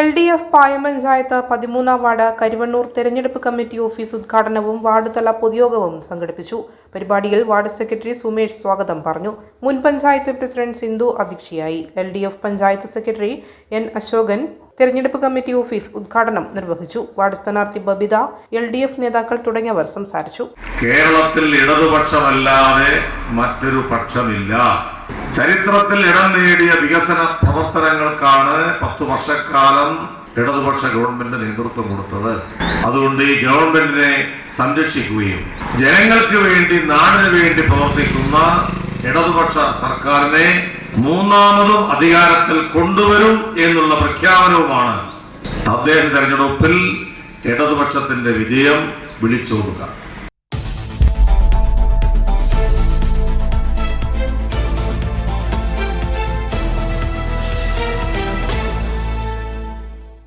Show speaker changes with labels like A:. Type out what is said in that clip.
A: L D F Payam panchayat പതിമൂന്നാം ward Karuvannur തെരഞ്ഞെടുപ്പ് committee office ഉദ്ഘാടനവും വാർഡ് തല പൊതുയോഗവും സംഘടിപ്പിച്ചു. പരിപാടിയിൽ വാർഡ് സെക്രട്ടറി സുമേഷ് സ്വാഗതം പറഞ്ഞു. മുൻ പഞ്ചായത്ത് പ്രസിഡന്റ് സിന്ധു അധ്യക്ഷയായി. L D F panchayat secretary N Ashokan തെരഞ്ഞെടുപ്പ് കമ്മിറ്റി ഓഫീസ് ഉദ്ഘാടനം നിർവഹിച്ചു. വാർഡ് സ്ഥാനാർത്ഥി ബബിത എൽ ഡി എഫ് നേതാക്കൾ തുടങ്ങിയവർ സംസാരിച്ചു.
B: കേരളത്തിൽ ഇടതുപക്ഷമല്ലാതെ മറ്റൊരു പക്ഷമില്ല. ചരിത്രത്തിൽ ഇടം നേടിയ വികസന പ്രവർത്തനങ്ങൾക്കാണ് പത്ത് വർഷക്കാലം ഇടതുപക്ഷ ഗവൺമെന്റ് നേതൃത്വം കൊടുത്തത്. അതുകൊണ്ട് ഈ ഗവൺമെന്റിനെ സംരക്ഷിക്കുകയും ജനങ്ങൾക്ക് വേണ്ടി നാടിന് വേണ്ടി പ്രവർത്തിക്കുന്ന ഇടതുപക്ഷ സർക്കാരിനെ മൂന്നാമതും അധികാരത്തിൽ കൊണ്ടുവരും എന്നുള്ള പ്രഖ്യാപനവുമാണ് തദ്ദേശ തെരഞ്ഞെടുപ്പിൽ ഇടതുപക്ഷത്തിന്റെ വിജയം വിളിച്ചോതുക